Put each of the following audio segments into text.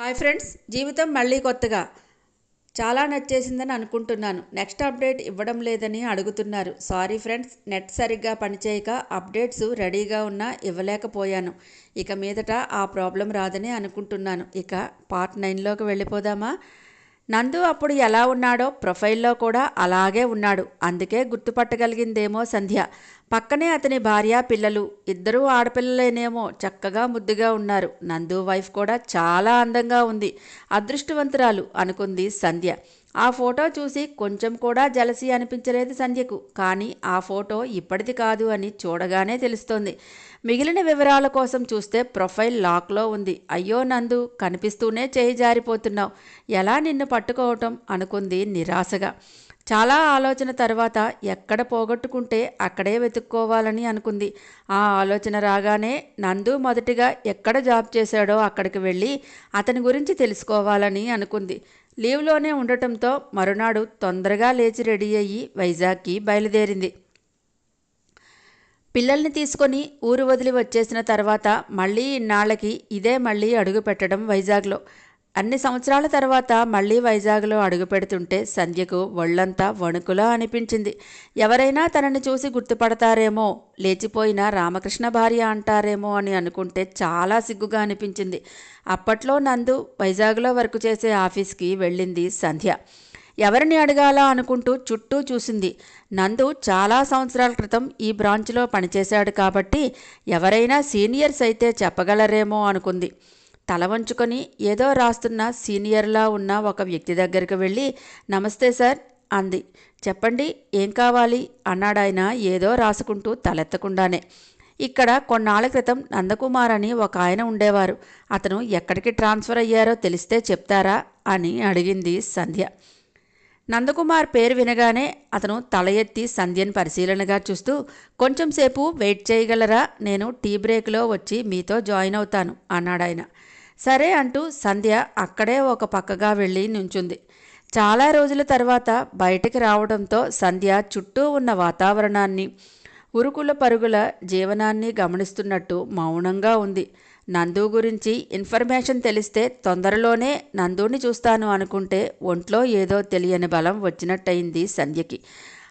Hi friends జీవితం మళ్ళీ కొత్తగా. చాలా నచ్చేసిందని అనుకుంటున్నాను. నెక్స్ట్ అప్డేట్ ఇవ్వడం లేదని అడుగుతున్నారు. సారీ ఫ్రెండ్స్ నెట్ సరిగ్గా పనిచేయక అప్డేట్స్ రెడీగా ఉన్నా ఇవ్వలేకపోయాను. ఇక మీదట ఆ ప్రాబ్లం రాదని అనుకుంటున్నాను. ఇక పార్ట్ నైన్లోకి వెళ్ళిపోదామా? నందు అప్పుడు ఎలా ఉన్నాడో ప్రొఫైల్లో కూడా అలాగే ఉన్నాడు. అందుకే గుర్తుపట్టగలిగిందేమో సంధ్య. పక్కనే అతని భార్య పిల్లలు. ఇద్దరూ ఆడపిల్లలేనేమో చక్కగా ముద్దుగా ఉన్నారు. నందు వైఫ్ కూడా చాలా అందంగా ఉంది. అదృష్టవంతురాలు అనుకుంది సంధ్య. ఆ ఫోటో చూసి కొంచెం కూడా జలసి అనిపించలేదు సంధ్యకు. కానీ ఆ ఫోటో ఇప్పటిది కాదు అని చూడగానే తెలుస్తోంది. మిగిలిన వివరాల కోసం చూస్తే ప్రొఫైల్ లాక్లో ఉంది. అయ్యో నందు కనిపిస్తూనే చేయి జారిపోతున్నావు. ఎలా నిన్ను పట్టుకోవటం? అనుకుంది నిరాశగా. చాలా ఆలోచన తర్వాత ఎక్కడ పోగొట్టుకుంటే అక్కడే వెతుక్కోవాలని అనుకుంది. ఆ ఆలోచన రాగానే నందు మొదటిగా ఎక్కడ జాబ్ చేశాడో అక్కడికి వెళ్ళి అతని గురించి తెలుసుకోవాలని అనుకుంది. లీవ్లోనే ఉండటంతో మరునాడు తొందరగా లేచి రెడీ అయ్యి వైజాగ్కి బయలుదేరింది. పిల్లల్ని తీసుకొని ఊరు వదిలి వచ్చేసిన తర్వాత మళ్ళీ ఇన్నాళ్ళకి ఇదే మళ్ళీ అడుగు పెట్టడం వైజాగ్లో. అన్ని సంవత్సరాల తర్వాత మళ్ళీ వైజాగ్లో అడుగుపెడుతుంటే సంధ్యకు ఒళ్ళంతా వణుకులా అనిపించింది. ఎవరైనా తనని చూసి గుర్తుపడతారేమో లేచిపోయిన రామకృష్ణ భార్య అంటారేమో అని అనుకుంటే చాలా సిగ్గుగా అనిపించింది. అప్పట్లో నందు వైజాగ్లో వర్క్ చేసే ఆఫీస్కి వెళ్ళింది సంధ్య. ఎవరిని అడగాలా అనుకుంటూ చుట్టూ చూసింది. నందు చాలా సంవత్సరాల క్రితం ఈ బ్రాంచ్లో పనిచేశాడు కాబట్టి ఎవరైనా సీనియర్స్ అయితే చెప్పగలరేమో అనుకుంది. తల వంచుకొని ఏదో రాస్తున్న సీనియర్లా ఉన్న ఒక వ్యక్తి దగ్గరికి వెళ్ళి నమస్తే సార్ అంది. చెప్పండి ఏం కావాలి? అన్నాడాయన ఏదో రాసుకుంటూ తలెత్తకుండానే. ఇక్కడ కొన్నాళ్ళ క్రితం నందకుమార్ అని ఒక ఆయన ఉండేవారు. అతను ఎక్కడికి ట్రాన్స్ఫర్ అయ్యారో తెలిస్తే చెప్తారా? అని అడిగింది సంధ్య. నందకుమార్ పేరు వినగానే అతను తల ఎత్తి సంధ్యను పరిశీలనగా చూస్తూ కొంచెం సేపు వెయిట్ చేయగలరా? నేను టీ బ్రేక్లో వచ్చి మీతో జాయిన్ అవుతాను అన్నాడాయన. సరే అంటూ సంధ్య అక్కడే ఒక పక్కగా వెళ్ళి నుంచుంది. చాలా రోజుల తర్వాత బయటికి రావడంతో సంధ్య చుట్టూ ఉన్న వాతావరణాన్ని ఉరుకుల పరుగుల జీవనాన్ని గమనిస్తున్నట్టు మౌనంగా ఉంది. నందు గురించి ఇన్ఫర్మేషన్ తెలిస్తే తొందరలోనే నందుని చూస్తాను అనుకుంటే ఒంట్లో ఏదో తెలియని బలం వచ్చినట్టయింది సంధ్యకి.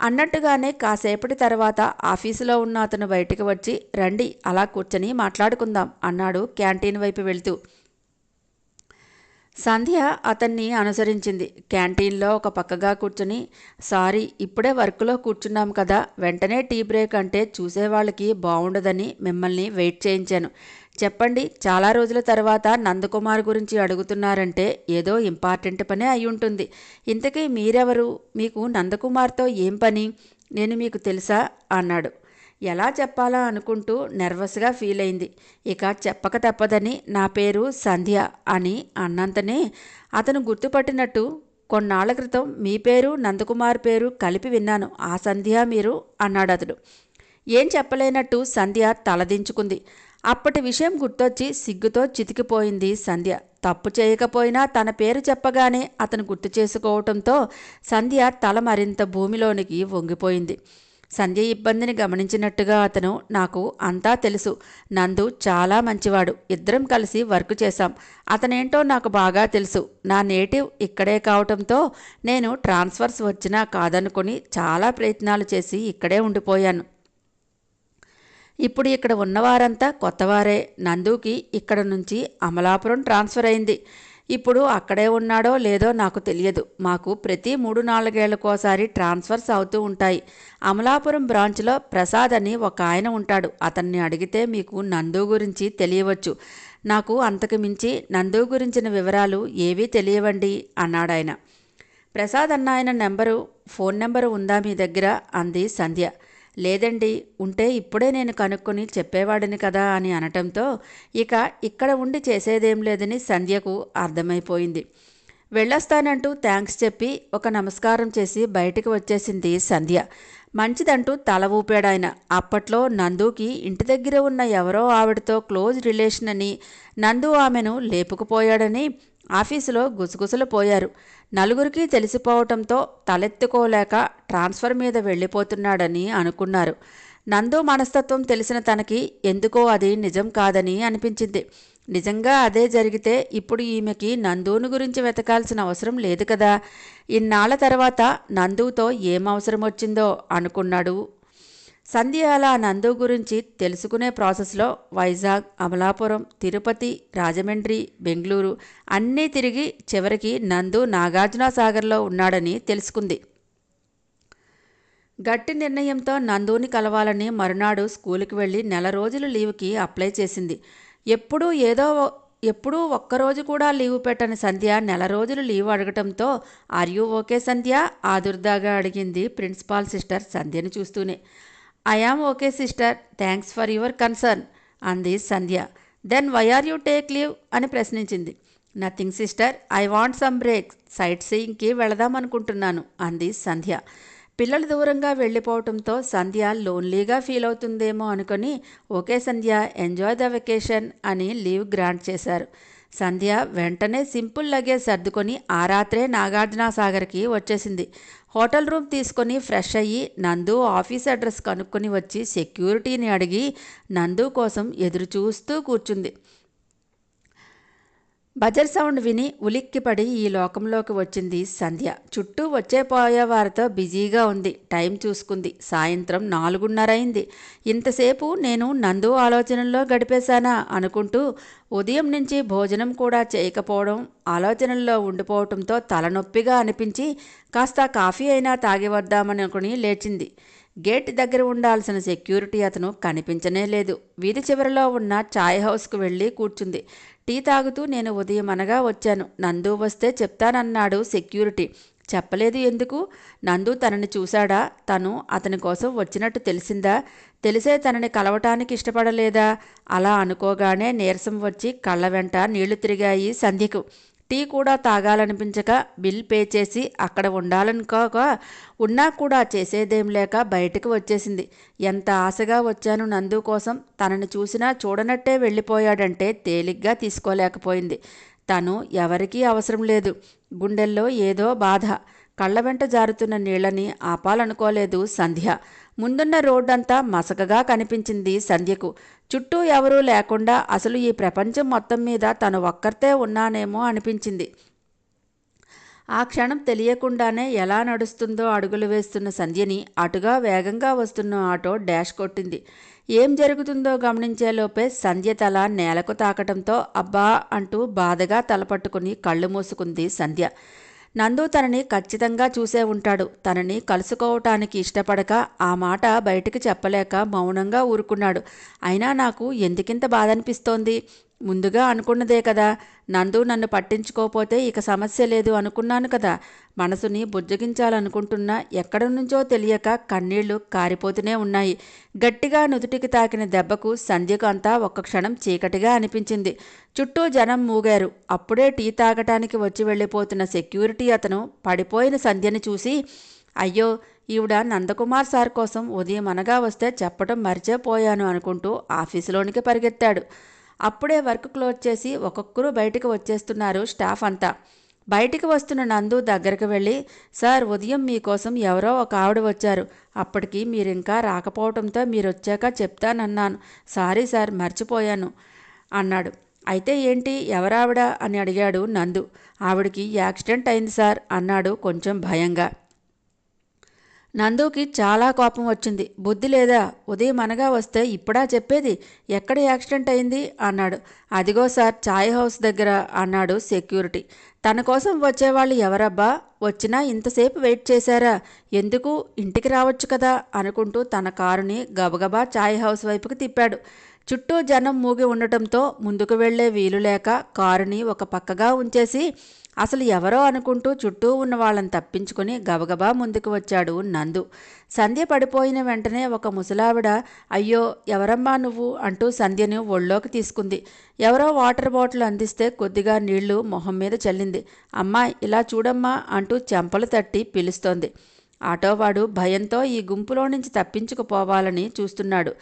అన్నట్టుగానే కాసేపటి తర్వాత ఆఫీసులో ఉన్న అతను బయటికి వచ్చి రండి అలా కూర్చొని మాట్లాడుకుందాం అన్నాడు క్యాంటీన్ వైపు వెళ్తూ. సంధ్య అతన్ని అనుసరించింది. క్యాంటీన్లో ఒక పక్కగా కూర్చుని సారీ ఇప్పుడే వర్క్లో కూర్చున్నాం కదా వెంటనే టీ బ్రేక్ అంటే చూసేవాళ్ళకి బాగుండదని మిమ్మల్ని వెయిట్ చేయించాను. చెప్పండి చాలా రోజుల తర్వాత నందకుమార్ గురించి అడుగుతున్నారంటే ఏదో ఇంపార్టెంట్ పనే అయి ఉంటుంది. ఇంతకీ మీరెవరు? మీకు నందకుమార్తో ఏం పని? నేను మీకు తెలుసా? అన్నాడు. ఎలా చెప్పాలా అనుకుంటూ నర్వస్గా ఫీల్ అయింది. ఇక చెప్పక తప్పదని నా పేరు సంధ్య అని అన్నంతనే అతను గుర్తుపట్టినట్టు కొన్నాళ్ళ క్రితం మీ పేరు నందకుమార్ పేరు కలిపి విన్నాను. ఆ సంధ్య మీరు అన్నాడు అతడు. ఏం చెప్పలేనట్టు సంధ్య తలదించుకుంది. అప్పటి విషయం గుర్తొచ్చి సిగ్గుతో చితికిపోయింది సంధ్య. తప్పు చేయకపోయినా తన పేరు చెప్పగానే అతను గుర్తు చేసుకోవటంతో సంధ్య తల మరింత భూమిలోనికి వంగిపోయింది. సంధ్య ఇబ్బందిని గమనించినట్టుగా అతను నాకు అంతా తెలుసు. నందు చాలా మంచివాడు. ఇద్దరం కలిసి వర్క్ చేశాం. అతనేంటో నాకు బాగా తెలుసు. నా నేటివ్ ఇక్కడే కావటంతో నేను ట్రాన్స్ఫర్స్ వచ్చినా కాదనుకుని చాలా ప్రయత్నాలు చేసి ఇక్కడే ఉండిపోయాను. ఇప్పుడు ఇక్కడ ఉన్నవారంతా కొత్తవారే. నందుకి ఇక్కడ నుంచి అమలాపురం ట్రాన్స్ఫర్ అయింది. ఇప్పుడు అక్కడే ఉన్నాడో లేదో నాకు తెలియదు. మాకు ప్రతి మూడు నాలుగేళ్ళకోసారి ట్రాన్స్ఫర్స్ అవుతూ ఉంటాయి. అమలాపురం బ్రాంచ్లో ప్రసాద్ అని ఒక ఆయన ఉంటాడు. అతన్ని అడిగితే మీకు నందు గురించి తెలియవచ్చు. నాకు అంతకు మించి నందు గురించిన వివరాలు ఏవీ తెలియవండి అన్నాడాయన ప్రసాద్ అన్న ఆయన నెంబరు ఫోన్ నెంబరు ఉందా మీ దగ్గర? అంది సంధ్య. లేదండి ఉంటే ఇప్పుడే నేను కనుక్కొని చెప్పేవాడిని కదా అని అనటంతో ఇక ఇక్కడ ఉండి చేసేదేం లేదని సంధ్యకు అర్థమైపోయింది. వెళ్ళొస్తానంటూ థ్యాంక్స్ చెప్పి ఒక నమస్కారం చేసి బయటికి వచ్చేసింది సంధ్య. మంచిదంటూ తల ఊపాడాయన. అప్పట్లో నందుకి ఇంటి దగ్గర ఉన్న ఎవరో ఆవిడతో క్లోజ్ రిలేషన్ అని నందు ఆమెను లేపుకుపోయాడని ఆఫీసులో గుసగుసలు పోయారు. నలుగురికి తెలిసిపోవటంతో తలెత్తుకోలేక ట్రాన్స్ఫర్ మీద వెళ్ళిపోతున్నాడని అనుకున్నారు. నందు మనస్తత్వం తెలిసిన తనకి ఎందుకో అది నిజం కాదని అనిపించింది. నిజంగా అదే జరిగితే ఇప్పుడు ఈమెకి నందుని గురించి వెతకాల్సిన అవసరం లేదు కదా. ఇన్నాళ్ళ తర్వాత నందుతో ఏం అవసరం వచ్చిందో అనుకున్నాడు సంధ్య అలా నందు గురించి తెలుసుకునే ప్రాసెస్లో వైజాగ్ అమలాపురం తిరుపతి రాజమండ్రి బెంగళూరు అన్నీ తిరిగి చివరికి నందు నాగార్జున సాగర్లో ఉన్నాడని తెలుసుకుంది. గట్టి నిర్ణయంతో నందుని కలవాలని మరునాడు స్కూల్కి వెళ్ళి నెల రోజులు లీవ్కి అప్లై చేసింది. ఎప్పుడూ ఏదో ఎప్పుడూ ఒక్కరోజు కూడా లీవ్ పెట్టని సంధ్య నెల రోజులు లీవ్ అడగటంతో ఆర్ యూ ఓకే సంధ్య? ఆదుర్దాగా అడిగింది ప్రిన్సిపాల్ సిస్టర్ సంధ్యని చూస్తూనే. I okay sister thanks for your concern అంది Sandhya. Then why are you take leave అని ప్రశ్నించింది. Nothing sister I want some break sight సీయింగ్కి వెళదాం అనుకుంటున్నాను అంది సంధ్య. పిల్లలు దూరంగా వెళ్ళిపోవటంతో సంధ్య లోన్లీగా ఫీల్ అవుతుందేమో అనుకొని okay Sandhya enjoy the vacation అని లీవ్ గ్రాంట్ చేశారు. సంధ్య వెంటనే సింపుల్ లగేజ్ సర్దుకొని ఆ రాత్రే నాగార్జున సాగర్కి వచ్చేసింది. హోటల్ రూమ్ తీసుకొని ఫ్రెష్ అయ్యి నందు ఆఫీస్ అడ్రస్ కనుక్కొని వచ్చి సెక్యూరిటీని అడిగి నందు కోసం ఎదురు చూస్తూ కూర్చుంది. బజర్ సౌండ్ విని ఉలిక్కిపడి ఈ లోకంలోకి వచ్చింది సంధ్య. చుట్టూ వచ్చేపోయే వారితో బిజీగా ఉంది. టైం చూసుకుంది. సాయంత్రం నాలుగున్నర అయింది ఇంతసేపు నేను నందు ఆలోచనల్లో గడిపేశానా అనుకుంటూ ఉదయం నుంచి భోజనం కూడా చేయకపోవడం ఆలోచనల్లో ఉండిపోవటంతో తలనొప్పిగా అనిపించి కాస్త కాఫీ అయినా తాగి వద్దామని లేచింది. గేట్ దగ్గర ఉండాల్సిన సెక్యూరిటీ అతను కనిపించనే లేదు. వీధి చివరలో ఉన్న ఛాయ్ హౌస్కు వెళ్ళి కూర్చుంది. టీ తాగుతూ నేను ఉదయం అనగా వచ్చాను. నందు వస్తే చెప్తానన్నాడు సెక్యూరిటీ. చెప్పలేదు ఎందుకు? నందు తనని చూశాడా? తను అతని కోసం వచ్చినట్టు తెలిసిందా? తెలిసే తనని కలవటానికి ఇష్టపడలేదా? అలా అనుకోగానే నీరసం వచ్చి కళ్ళ వెంట నీళ్ళు తిరిగాయి సంధ్యకు. టీ కూడా తాగాలనిపించక బిల్ పే చేసి అక్కడ ఉండాలనుకోక ఉన్నా కూడా చేసేదేం లేక బయటకు వచ్చేసింది. ఎంత ఆశగా వచ్చాను నందు కోసం తనని చూసినా చూడనట్టే వెళ్ళిపోయాడంటే తేలిగ్గా తీసుకోలేకపోయింది. తను ఎవరికీ అవసరం లేదు. గుండెల్లో ఏదో బాధ. కళ్ళ వెంట జారుతున్న నీళ్ళని ఆపాలనుకోలేదు సంధ్య. ముందున్న రోడ్డంతా మసకగా కనిపించింది సంధ్యకు. చుట్టూ ఎవరూ లేకుండా అసలు ఈ ప్రపంచం మొత్తం మీద తను ఒక్కరితే ఉన్నానేమో అనిపించింది. ఆ క్షణం తెలియకుండానే ఎలా నడుస్తుందో అడుగులు వేస్తున్న సంధ్యని అటుగా వేగంగా వస్తున్న ఆటో డాష్ కొట్టింది. ఏం జరుగుతుందో గమనించేలోపే సంధ్య తల నేలకు తాకటంతో అబ్బా అంటూ బాధగా తలపట్టుకుని కళ్ళు మూసుకుంది సంధ్య. నందు తనని ఖచ్చితంగా చూసే ఉంటాడు. తనని కలుసుకోవటానికి ఇష్టపడక ఆ మాట బయటికి చెప్పలేక మౌనంగా ఊరుకున్నాడు. అయినా నాకు ఎందుకింత బాధ అనిపిస్తోంది ముందుగా అనుకున్నదే కదా. నందు నన్ను పట్టించుకోపోతే ఇక సమస్య లేదు అనుకున్నాను కదా. మనసుని బుజ్జగించాలనుకుంటున్నా ఎక్కడి నుంచో తెలియక కన్నీళ్ళు కారిపోతూనే ఉన్నాయి. గట్టిగా నుదుటికి తాకిన దెబ్బకు సంధ్యకు అంతా ఒక్క క్షణం చీకటిగా అనిపించింది. చుట్టూ జనం మూగారు. అప్పుడే టీ తాగటానికి వచ్చి వెళ్ళిపోతున్న సెక్యూరిటీ అతను పడిపోయిన సంధ్యని చూసి అయ్యో ఈవిడ నందకుమార్ సార్ కోసం ఉదయం అనగా వస్తే చెప్పడం మర్చిపోయాను అనుకుంటూ ఆఫీసులోనికి పరిగెత్తాడు. అప్పుడే వర్క్ క్లోజ్ చేసి ఒక్కొక్కరు బయటకు వచ్చేస్తున్నారు స్టాఫ్ అంతా. బయటికి వస్తున్న నందు దగ్గరకు వెళ్ళి సార్ ఉదయం మీకోసం ఎవరో ఒక ఆవిడ వచ్చారు. అప్పటికి మీరింకా రాకపోవడంతో మీరు వచ్చాక చెప్తానన్నాను. సారీ సార్ మర్చిపోయాను అన్నాడు. అయితే ఏంటి ఎవరావిడ? అని అడిగాడు నందు. ఆవిడికి యాక్సిడెంట్ అయింది సార్ అన్నాడు కొంచెం భయంగా. నందుకి చాలా కోపం వచ్చింది. బుద్ధి లేదా? ఉదయం అనగా వస్తే ఇప్పుడా చెప్పేది? ఎక్కడ యాక్సిడెంట్ అయింది? అన్నాడు. అదిగో సార్ ఛాయ్ హౌస్ దగ్గర అన్నాడు సెక్యూరిటీ. తన కోసం వచ్చేవాళ్ళు ఎవరబ్బా? వచ్చినా ఇంతసేపు వెయిట్ చేశారా? ఎందుకు? ఇంటికి రావచ్చు కదా? అనుకుంటూ తన కారుని గబగబా ఛాయ్ హౌస్ వైపుకి తిప్పాడు. చుట్టూ జనం మూగి ఉండటంతో ముందుకు వెళ్ళే వీలు లేక కారుని ఒక పక్కగా ఉంచేసి అసలు ఎవరో అనుకుంటూ చుట్టూ ఉన్న వాళ్ళని తప్పించుకుని గబగబా ముందుకు వచ్చాడు నందు. సంధ్య పడిపోయిన వెంటనే ఒక ముసలావిడ అయ్యో ఎవరమ్మా నువ్వు అంటూ సంధ్యను ఒళ్ళోకి తీసుకుంది. ఎవరో వాటర్ బాటిల్ అందిస్తే కొద్దిగా నీళ్ళు మొహం మీద చల్లింది. అమ్మా ఇలా చూడమ్మా అంటూ చెంపలు తట్టి పిలుస్తోంది. ఆటోవాడు భయంతో ఈ గుంపులో నుంచి తప్పించుకుపోవాలని చూస్తున్నాడు.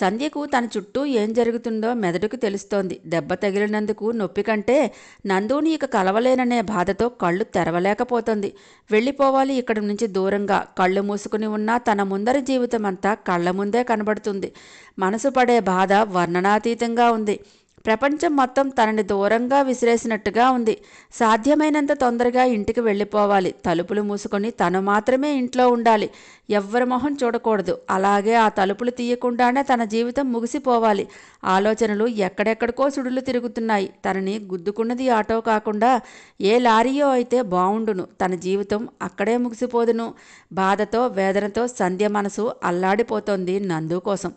సంధ్యకు తన చుట్టూ ఏం జరుగుతుందో మెదడుకు తెలుస్తోంది. దెబ్బ తగిలినందుకు నొప్పి కంటే నందుని ఇక కలవలేననే బాధతో కళ్ళు తెరవలేకపోతుంది. వెళ్ళిపోవాలి ఇక్కడి నుంచి దూరంగా. కళ్ళు మూసుకుని ఉన్నా తన ముందరి జీవితం అంతా కళ్ళ ముందే కనబడుతుంది. మనసు పడే బాధ వర్ణనాతీతంగా ఉంది. ప్రపంచం మొత్తం తనని దూరంగా విసిరేసినట్టుగా ఉంది. సాధ్యమైనంత తొందరగా ఇంటికి వెళ్ళిపోవాలి. తలుపులు మూసుకొని తను మాత్రమే ఇంట్లో ఉండాలి. ఎవ్వరి మొహం చూడకూడదు. అలాగే ఆ తలుపులు తీయకుండానే తన జీవితం ముగిసిపోవాలి. ఆలోచనలు ఎక్కడెక్కడికో సుడులు తిరుగుతున్నాయి. తనని గుద్దుకున్నది ఆటో కాకుండా ఏ లారీయో అయితే బావుండును తన జీవితం అక్కడే ముగిసిపోదును. బాధతో వేదనతో సంధ్య మనసు అల్లాడిపోతోంది నందు కోసం.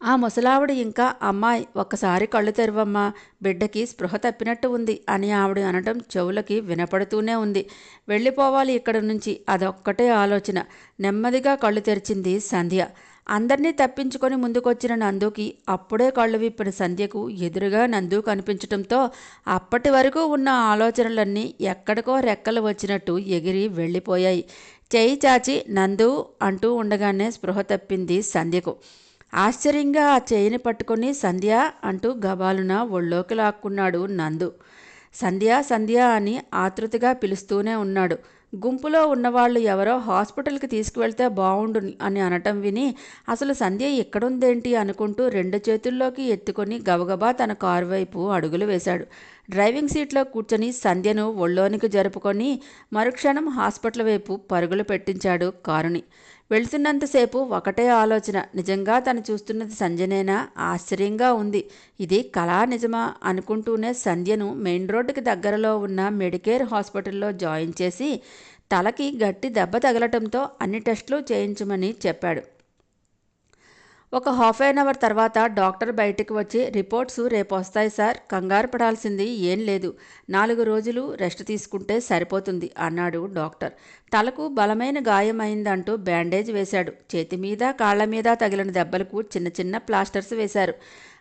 ఆ ముసలావిడ ఇంకా అమ్మాయి ఒక్కసారి కళ్ళు తెరవమ్మా బిడ్డకి స్పృహ తప్పినట్టు ఉంది అని ఆవిడ అనటం చెవులకి వినపడుతూనే ఉంది. వెళ్ళిపోవాలి ఇక్కడి నుంచి అదొక్కటే ఆలోచన. నెమ్మదిగా కళ్ళు తెరిచింది సంధ్య. అందరినీ తప్పించుకొని ముందుకొచ్చిన నందుకి అప్పుడే కళ్ళు విప్పిన సంధ్యకు ఎదురుగా నందు కనిపించటంతో అప్పటి వరకు ఉన్న ఆలోచనలన్నీ ఎక్కడికో రెక్కలు వచ్చినట్టు ఎగిరి వెళ్ళిపోయాయి. చేయి చాచి నందు అంటూ ఉండగానే స్పృహ తప్పింది సంధ్యకు. ఆశ్చర్యంగా ఆ చేయిని పట్టుకొని సంధ్య అంటూ గబాలున ఒళ్ళోకి లాక్కున్నాడు నందు. సంధ్య సంధ్య అని ఆతృతగా పిలుస్తూనే ఉన్నాడు. గుంపులో ఉన్నవాళ్ళు ఎవరో హాస్పిటల్కి తీసుకువెళ్తే బాగుండు అని అనటం విని అసలు సంధ్య ఎక్కడుందేంటి అనుకుంటూ రెండు చేతుల్లోకి ఎత్తుకొని గబగబా తన కారు వైపు అడుగులు వేశాడు. డ్రైవింగ్ సీట్లో కూర్చొని సంధ్యను ఒళ్ళోనికి జరుపుకొని మరుక్షణం హాస్పిటల్ వైపు పరుగులు పెట్టించాడు కారుని. వెళ్తున్నంతసేపు ఒకటే ఆలోచన. నిజంగా తను చూస్తున్నది సంజనేనా? ఆశ్చర్యంగా ఉంది. ఇది కళా నిజమా? అనుకుంటూనే సంధ్యను మెయిన్ రోడ్డుకి దగ్గరలో ఉన్న మెడికేర్ హాస్పిటల్లో జాయిన్ చేసి తలకి గట్టి దెబ్బ తగలటంతో అన్ని టెస్టులు చేయించమని చెప్పాడు. ఒక హాఫ్ అన్ అవర్ తర్వాత డాక్టర్ బయటికి వచ్చి రిపోర్ట్స్ రేపు వస్తాయి సార్ కంగారు పడాల్సింది ఏం లేదు. నాలుగు రోజులు రెస్ట్ తీసుకుంటే సరిపోతుంది అన్నాడు డాక్టర్. తలకు బలమైన గాయం అయిందంటూ బ్యాండేజ్ వేశాడు. చేతి మీద కాళ్ళ మీద తగిలిన దెబ్బలకు చిన్న చిన్న ప్లాస్టర్స్ వేశారు.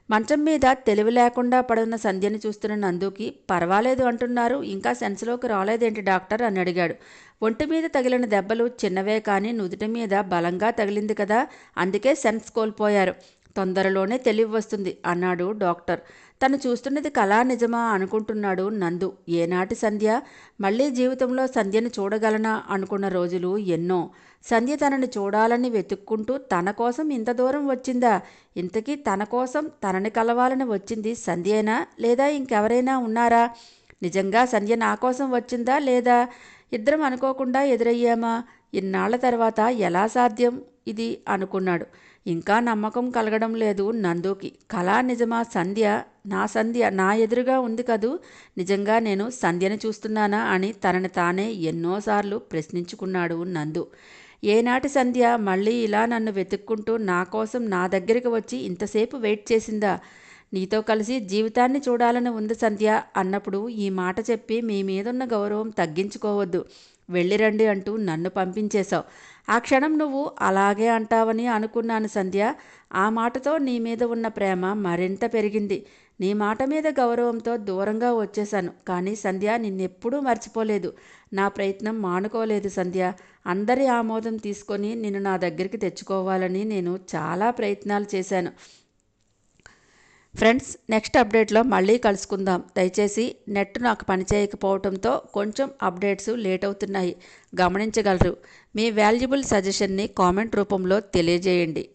మంచం మీద తెలివి లేకుండా పడున్న సంధ్యని చూస్తున్న నందుకి పర్వాలేదు అంటున్నారు. ఇంకా సెన్స్లోకి రాలేదేంటి డాక్టర్? అని అడిగాడు. ఒంటి మీద తగిలిన దెబ్బలు చిన్నవే కానీ నుదుటి మీద బలంగా తగిలింది కదా అందుకే సెన్స్ కోల్పోయారు. తొందరలోనే తెలివి వస్తుంది అన్నాడు డాక్టర్. తను చూస్తున్నది కళా నిజమా అనుకుంటున్నాడు నందు. ఏనాటి సంధ్య? మళ్ళీ జీవితంలో సంధ్యను చూడగలనా అనుకున్న రోజులు ఎన్నో. సంధ్య తనని చూడాలని వెతుక్కుంటూ తన కోసం ఇంత దూరం వచ్చిందా? ఇంతకీ తన కోసం తనని కలవాలని వచ్చింది సంధ్యేనా లేదా ఇంకెవరైనా ఉన్నారా? నిజంగా సంధ్య నా కోసం వచ్చిందా లేదా? ఇద్దరం అనుకోకుండా ఎదురయ్యామా? ఇన్నాళ్ళ తర్వాత ఎలా సాధ్యం ఇది అనుకున్నాడు. ఇంకా నమ్మకం కలగడం లేదు నందుకి. కళా నిజమా సంధ్య? నా సంధ్య నా ఎదురుగా ఉంది కదూ? నిజంగా నేను సంధ్యని చూస్తున్నానా అని తనని తానే ఎన్నోసార్లు ప్రశ్నించుకున్నాడు నందు. ఏనాటి సంధ్య మళ్ళీ ఇలా నన్ను వెతుక్కుంటూ నా కోసం నా దగ్గరికి వచ్చి ఇంతసేపు వెయిట్ చేసిందా? నీతో కలిసి జీవితాన్ని చూడాలని ఉంది సంధ్య అన్నప్పుడు ఈ మాట చెప్పి మీ మీదున్న గౌరవం తగ్గించుకోవద్దు. వెళ్ళిరండి అంటూ నన్ను పంపించేశావు. ఆ క్షణం నువ్వు అలాగే అంటావని అనుకున్నాను సంధ్య. ఆ మాటతో నీ మీద ఉన్న ప్రేమ మరింత పెరిగింది. నీ మాట మీద గౌరవంతో దూరంగా వచ్చేశాను కానీ సంధ్య నిన్నెప్పుడూ మర్చిపోలేదు. నా ప్రయత్నం మానుకోలేదు సంధ్య. అందరి ఆమోదం తీసుకొని నిన్ను నా దగ్గరికి తెచ్చుకోవాలని నేను చాలా ప్రయత్నాలు చేశాను. ఫ్రెండ్స్ నెక్స్ట్ అప్డేట్లో మళ్ళీ కలుసుకుందాం. దయచేసి నెట్ నాకు పనిచేయకపోవడంతో కొంచెం అప్డేట్స్ లేట్ అవుతున్నాయి. గమనించగలరు. మీ వాల్యుబుల్ సజెషన్ని కామెంట్ రూపంలో తెలియజేయండి.